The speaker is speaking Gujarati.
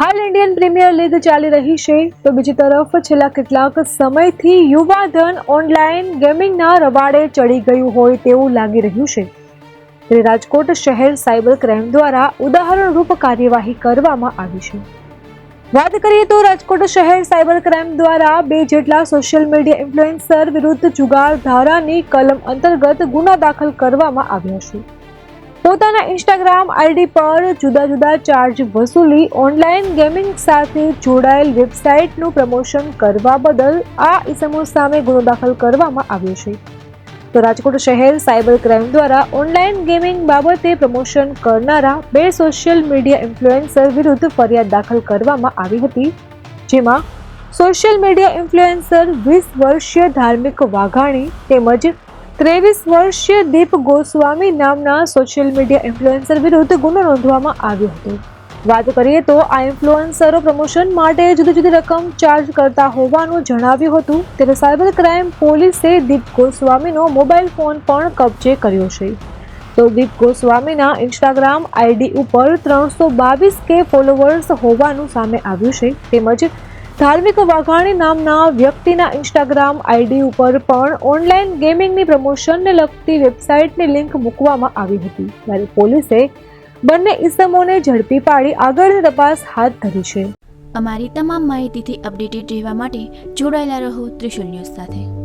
હાલ ઇન્ડિયન પ્રીમિયર લીગ ચાલી રહી છે. તો બીજી તરફ છેલ્લા કેટલાક સમયથી યુવાધન ઓનલાઈન ગેમિંગના રવાડે ચડી ગયું હોય તેવું લાગી રહ્યું છે. ત્યારે રાજકોટ શહેર સાયબર ક્રાઇમ દ્વારા ઉદાહરણરૂપ કાર્યવાહી કરવામાં આવી છે. વાત કરીએ તો રાજકોટ શહેર સાયબર ક્રાઇમ દ્વારા બે જેટલા સોશિયલ મીડિયા ઇન્ફ્લુએન્સર વિરુદ્ધ જુગાર ધારાની કલમ અંતર્ગત ગુના દાખલ કરવામાં આવ્યા છે. પોતાના ઇન્સ્ટાગ્રામ આઈડી પર જુદા જુદા ચાર્જ વસૂલી ઓનલાઈન ગેમિંગ સાથે જોડાયેલ વેબસાઇટનું પ્રમોશન કરવા બદલ આ ઇસમો સામે ગુનો દાખલ કરવામાં આવ્યો છે. તો રાજકોટ શહેર સાયબર ક્રાઇમ દ્વારા ઓનલાઈન ગેમિંગ બાબતે પ્રમોશન કરનારા બે સોશિયલ મીડિયા ઇન્ફ્લુએન્સર વિરુદ્ધ ફરિયાદ દાખલ કરવામાં આવી હતી, જેમાં સોશિયલ મીડિયા ઇન્ફ્લુએન્સર વીસ વર્ષીય ધાર્મિક વાઘાણી તેમજ ત્રેવીસ વર્ષીય દીપ ગોસ્વામી નામના સોશિયલ મીડિયા ઇન્ફ્લુએન્સર વિરુદ્ધ ગુનો નોંધવામાં આવ્યો હતો. વાત કરીએ તો આ ઇન્ફ્લુએન્સરો પ્રમોશન માટે જુદી જુદી રકમ ચાર્જ કરતા હોવાનું જણાવ્યું હતું. ત્યારે સાયબર ક્રાઇમ પોલીસે દીપ ગોસ્વામીનો મોબાઈલ ફોન પણ કબજે કર્યો છે. તો દીપ ગોસ્વામીના ઇન્સ્ટાગ્રામ આઈડી ઉપર ત્રણસો બાવીસ કે ફોલોવર્સ હોવાનું સામે આવ્યું છે. તેમજ ધાર્મિક વાઘાણી નામના વ્યક્તિના ઇન્સ્ટાગ્રામ આઈડી ઉપર પણ ઓનલાઈન ગેમિંગની પ્રમોશનને લગતી વેબસાઇટની લિંક મૂકવામાં આવી હતી. ત્યારે પોલીસે બંને ઇસમોને ઝડપી પાડી આગળની તપાસ હાથ ધરી છે. અમારી તમામ માહિતીથી અપડેટેડ રહેવા માટે જોડાયેલા રહો ત્રિશુલ ન્યૂઝ સાથે.